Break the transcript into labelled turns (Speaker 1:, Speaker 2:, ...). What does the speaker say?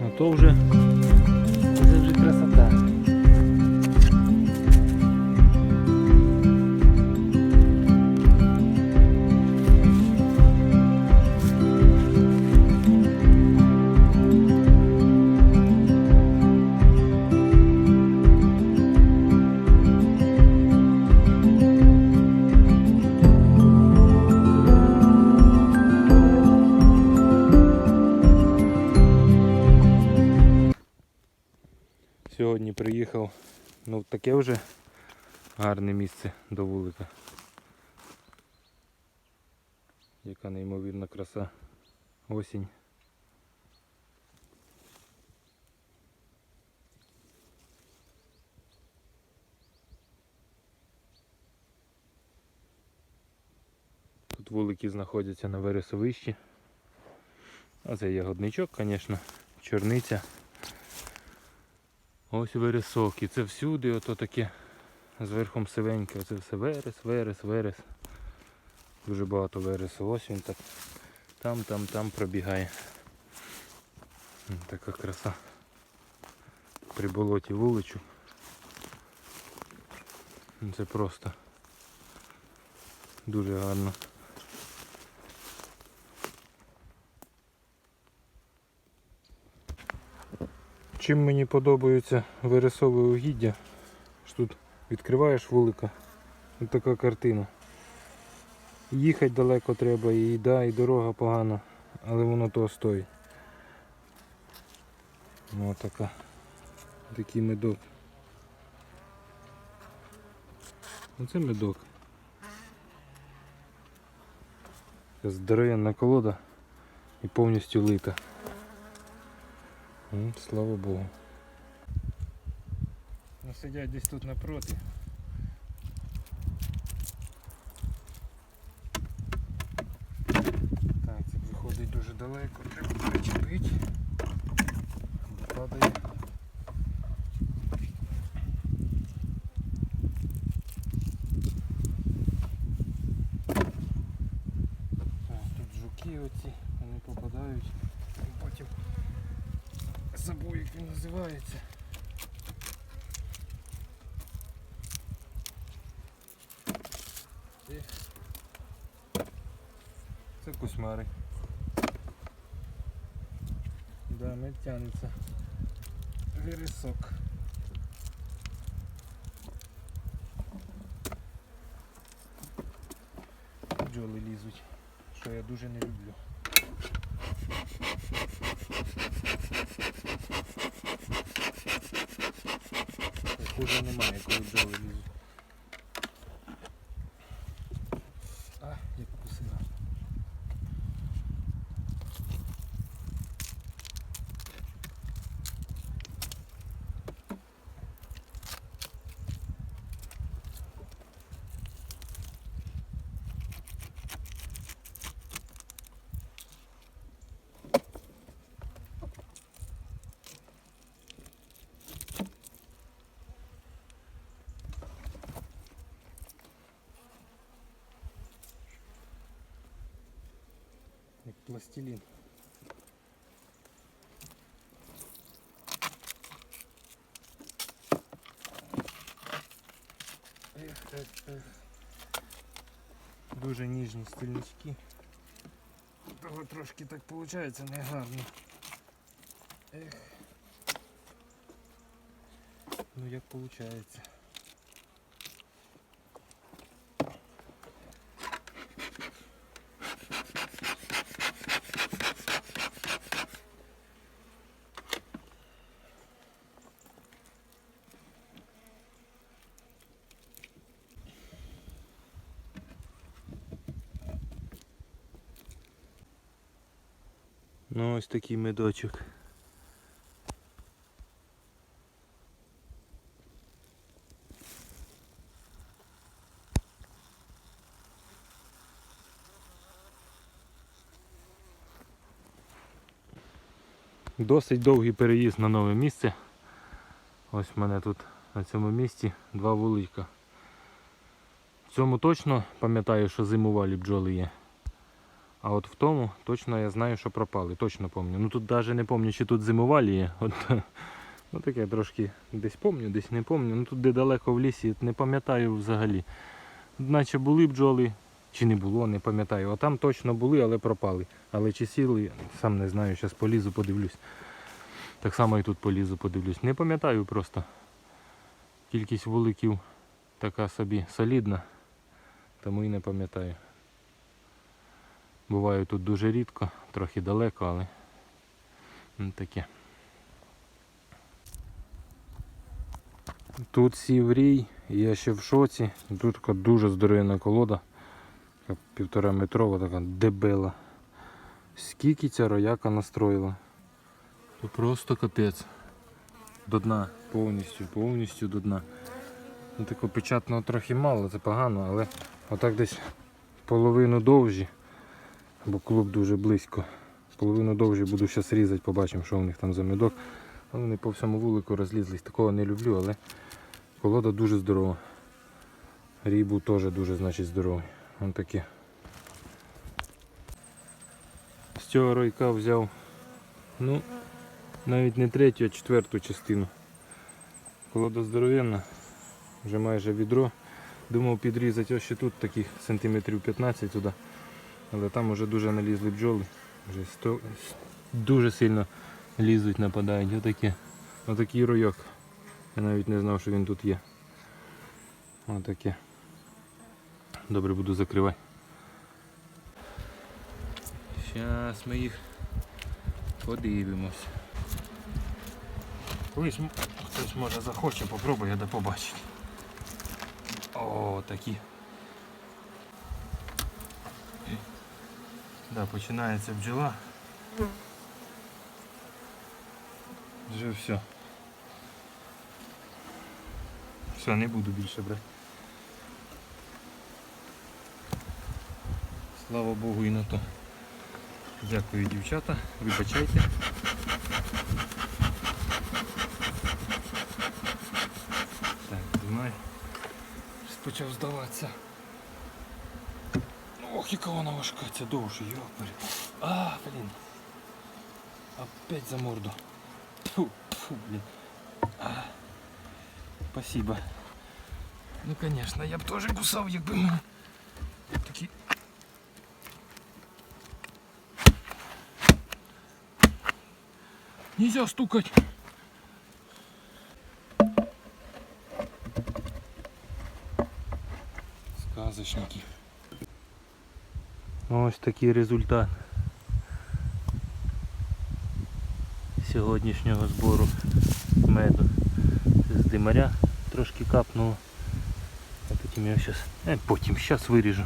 Speaker 1: Ну то вже, це вже красота. Сьогодні приїхав, ну таке вже гарне місце до вулика. Яка неймовірна краса. Осінь. Тут вулики знаходяться на вересовищі. А це ягодничок, звісно, чорниця. Ось вересок. І це всюди ото таке з верхом сивеньке. Оце все верес, верес, верес. Дуже багато вересу. Ось він так там, там, там пробігає. Така краса. При болоті вуличу. Це просто дуже гарно. Чим мені подобається вересове угіддя, що тут відкриваєш вулика, ось така картина. Їхати далеко треба, і їда, і дорога погана, але воно того стоїть. Ну така. Такий медок. Оце медок. Така Здоровенна колода і повністю лита. Слава Богу. Ну, сидять десь тут напроти. Так, це виходить дуже далеко, треба причепити. Падає. Тут жуки оці, вони попадають і потім забув як він називається. Це, кусмари. Да, не тянеться. Вирисок. Бджоли лізуть, що я дуже не люблю. Хуже немає, коли бджоли. Як пластилін. Ех, ех, ех. Дуже ніжні стільнички. Того трошки так виходить негарно. Ех. Ну як виходить. Ну ось такий медочок. Досить довгий переїзд на нове місце. Ось в мене тут на цьому місці два вуличка. В цьому точно пам'ятаю, що зимувалі бджоли є. А от в тому точно я знаю, що пропали. Точно пам'ятаю. Ну тут навіть не пам'ятаю, чи тут зимувалі є. От, ну таке трошки десь пам'ятаю, десь не пам'ятаю. Ну тут де далеко в лісі, не пам'ятаю взагалі. Наче були бджоли, чи не було, не пам'ятаю. А там точно були, але пропали. Але чи сіли, сам не знаю, зараз полізу, подивлюсь. Так само і тут полізу, подивлюсь. Не пам'ятаю просто. Кількість вуликів така собі солідна, тому і не пам'ятаю. Буваю тут дуже рідко, трохи далеко, але таке. Тут сів рій, я ще в шоці. Тут така дуже здоровенна колода. Така півтора метрова, така дебела. Скільки ця рояка настроїла. То просто капець. До дна, повністю, повністю до дна. Ну, такого печатного трохи мало, це погано, але отак десь половину довжі, бо клуб дуже близько. Половину довжі буду зараз різати, побачимо, що у них там за медок. Вони по всьому вулику розлізлись. Такого не люблю, але колода дуже здорова. Рібу теж дуже значить здоровий. Вон такі. З цього ройка взяв, ну, навіть не третю, а четверту частину. Колода здоровенна, вже майже відро. Думав підрізати ось ще тут таких сантиметрів 15 туди. Але там вже дуже налізли бджоли. Вже сто... дуже сильно лізуть, нападають. Отакі. Отакий ройок. Я навіть не знав, що він тут є. Отаке. Добре буду закривати. Зараз ми їх подивимось. Колись хтось може захоче, попробує да побачить. О, такі. Да, починається бджола. Вже все. Все, не буду більше брати. Слава Богу і на то. Дякую, дівчата. Вибачайте. Так. Щось Почав здаватися. Ох, яка вона важка, ця довше, йопарі. А, блін. Опять за морду. Фу, фу, блін. А. Спасибо. Ну, конечно, я б теж кусав, якби мене такі. Нельзя стукать. Сказочники. Ось такий результат сьогоднішнього збору меду. Це з димаря трошки капнуло. А потім я зараз. Е, потім зараз виріжу.